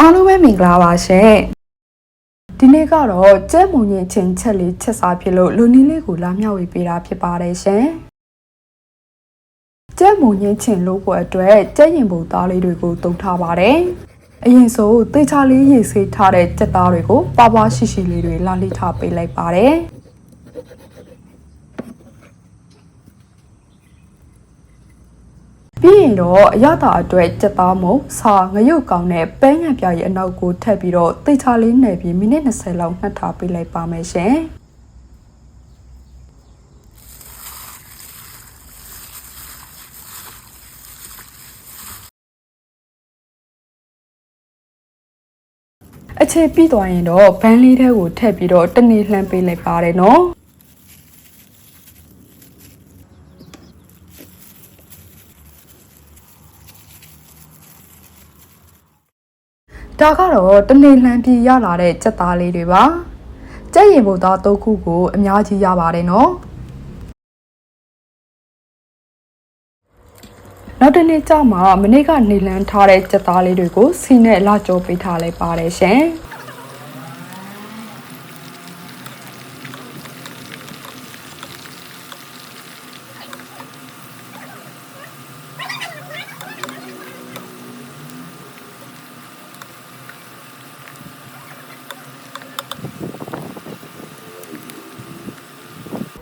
အားလုံးပဲမင်္ဂလာပါရှင်ဒီနေ့ကတော့ကျဲမုံရင်ချင်းချက်လေးချက်စားဖြစ်လို့လူနီးလေးကိုလာမျှဝေပေးတာဖြစ်ပါတယ်ရှင်ကျဲမုံရင်ချင်းလို့ကိုအတွက်ကျဲရင်ပုံသားလေးတွေကိုတုံထားပါတယ်အရင်ဆိုတေချာလေးရေဆေးထားတဲ့ကြက်သားတွေကိုပွားပွားရှိရှိလေးတွေလာလိထားပေးလိုက်ပါတယ် ပြီးရင်တော့အရသာအတွက်ကြက်သားမုံစာငရုတ်ကောင်နဲ့ပဲငံပြားရဲ့အနောက်ကိုထပ်ပြီးတော့တေချာလေးနယ်ပြီးမိနစ်20လောက်နှက်ထားပေးလိုက်ပါမယ်ရှင်အခြေပြီးသွားရင်တော့ဘန်းလေးထဲကိုထည့်ပြီးတော့တနေ့လှမ်းပေးလိုက်ပါတယ်နော် ဒါကတော့တနေ့လှမ်းပြီးရလာတဲ့စက်သားလေးတွေပါကြက်ရင်ဘုတ်သား၃ခုကိုအများကြီးရပါတယ်နော်နောက်တစ်နေ့ကျမှမနေ့ကနေလန်းထားတဲ့စက်သားလေးတွေကိုစီနဲ့လာကြောပေးထားလိုက်ပါတယ်ရှင်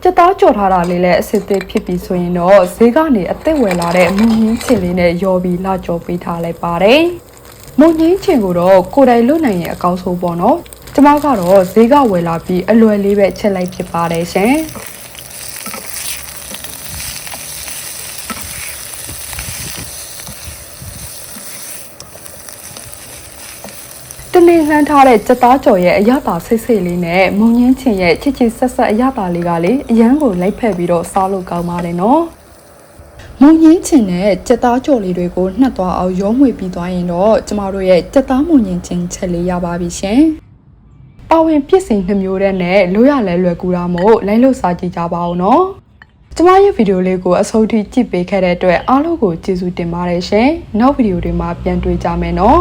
ကြက်သားကြော်ထားတာလေးလည်းအစစ်အသစ်ဖြစ်ပြီးဆိုရင်တော့ဈေးကနေအသက်ဝယ်လာတဲ့မုံကြီးချင်လေးနဲ့ရော်ပြီးလာကြော်ပေးထားလိုက်ပါတယ်။မုံကြီးချင်ကိုတော့ကိုယ်တိုင်လွတ်နိုင်ရဲ့အကောင်းဆုံးပေါ့နော်။ကျမကတော့ဈေးကဝယ်လာပြီးအလွယ်လေးပဲချက်လိုက်ဖြစ်ပါတယ်ရှင်။ တနေ့လှမ်းထားတဲ့ကြက်သားကြော်ရဲ့အရသာဆိတ်ဆိတ်လေးနဲ့မုံငင်းချင်ရဲ့ချစ်ချစ်ဆက်ဆက်အရသာလေးကလေအရန်ကိုလိုက်ဖက်ပြီးတော့စားလို့ကောင်းပါတယ်နော်မုံငင်းချင်တဲ့ကြက်သားကြော်လေးတွေကိုနှက်သွားအောင်ရောမွေပြီးသွားရင်တော့ကျမတို့ရဲ့ကြက်သားမုံငင်းချင်ချက်လေးရပါပြီရှင်ပါဝင်ပြစ်စင်နှမျိုးတဲ့နဲ့လိုရလဲလွယ်ကူတာမို့လိုက်လို့စားကြည့်ကြပါဦးနော်ကျမရဲ့ဗီဒီယိုလေးကိုအဆုံးထိကြည့်ပေးခဲ့တဲ့အတွက်အားလုံးကိုကျေးဇူးတင်ပါတယ်ရှင်နောက်ဗီဒီယိုတွေမှာပြန်တွေ့ကြမယ်နော်